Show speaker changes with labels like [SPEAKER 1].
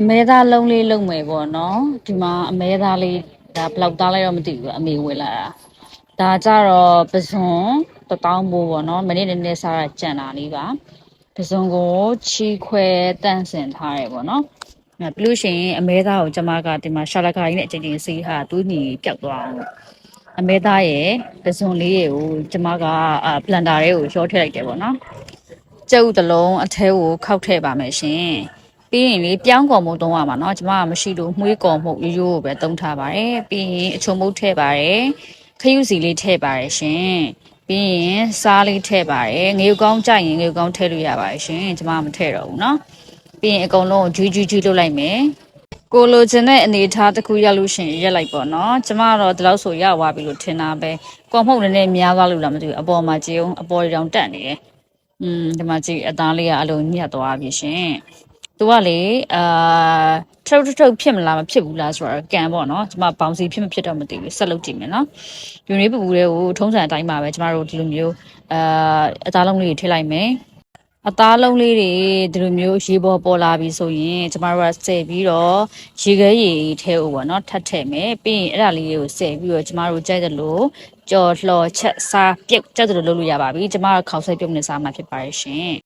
[SPEAKER 1] အမဲသားလုံးလေးလုံးမယ်ပေါ့နော်ဒီမှာအမဲသားလေးဒါဘယ်လောက်သားလဲတော့မသိဘူးအမေဝယ်လာတာဒါကြတော့ပဇွန်တစ်တောင်းပိုးပေါ့နော်မနေ့နည်းနည်းစားတာကြံတာလေးပါပဇွန်ကိုချီခွဲတန့်စင်ထားရပေါ့နော်အဲ့ပြီးလို့ရှိရင်အမဲသားကိုကျမကဒီမှာရှာလကာကြီးနဲ့အချိန်ချင်းစီးဟာတူးညီပျောက်သွားအောင်လို့အမဲသားရဲ့ပဇွန်လေးကိုကျမကအာပလန်တာတွေကိုရောထည့်လိုက်တယ်ပေါ့နော်ကျုပ်တစ်လုံးအထဲကိုခောက်ထည့်ပါမယ်ရှင် ပြီးရင်လေပြောင်းကော်မှုတုံးရမှာเนาะကျမကမရှိလို့မှုေးကော်မှုရိုးရိုးကိုပဲတုံးထားပါတယ်ပြီးရင်အချုံမုတ်ထည့်ပါတယ်ခရုစီလေးထည့်ပါတယ်ရှင်ပြီးရင်စားလေးထည့်ပါတယ်ငရုတ်ကောင်းကြိုက်ရင်ငရုတ်ကောင်းထည့်လို့ရပါတယ်ရှင်ကျမကမထည့်တော့ဘူးเนาะပြီးရင်အကုန်လုံးကိုဂျူးဂျူးဂျူးလုပ်လိုက်မယ်ကိုလိုချင်တဲ့အနေအထားတစ်ခုရလို့ရှရင်ရက်လိုက်ပေါ့နော်ကျမကတော့ဒီလောက်ဆိုရသွားပြီလို့ထင်တာပဲကော်မှုနည်းနည်းများသွားလို့လားမသိဘူးအပေါ်မှာကြည်အောင်အပေါ်တောင်တက်နေတယ် อืมဒီမှာကြည့်အသားလေးကအလိုညက်သွားပြီရှင်။ तू ကလေအာထုတ်ထုတ်ထုတ်ဖြစ်မလားမဖြစ်ဘူးလားဆိုတော့ကန်ပေါ့နော်။ကျမဘောင်စီဖြစ်မဖြစ်တော့မသိဘူးဆက်လုပ်ကြည့်မယ်နော်။ယူနေပူပူလေးကိုထုံးစံအတိုင်းပါပဲကျမတို့ဒီလိုမျိုးအာအသားလုံးလေးတွေထည့်လိုက်မယ်။အသားလုံးလေးတွေဒီလိုမျိုးရေပေါ်ပေါ်လာပြီဆိုရင်ကျမတို့ကစဲပြီးတော့ရေခဲရေထဲဦးပေါ့နော်ထပ်ထည့်မယ်ပြီးရင်အဲ့ဒါလေးတွေကိုစဲပြီးတော့ကျမတို့ကြိုက်တယ်လို့ကြော်လှော်ချက်စားပြုတ်ကြက်တယ်လို့လုပ်လို့ရပါပြီကျမကခေါက်ဆွဲပြုတ်နေစားမှာဖြစ်ပါရဲ့ရှင်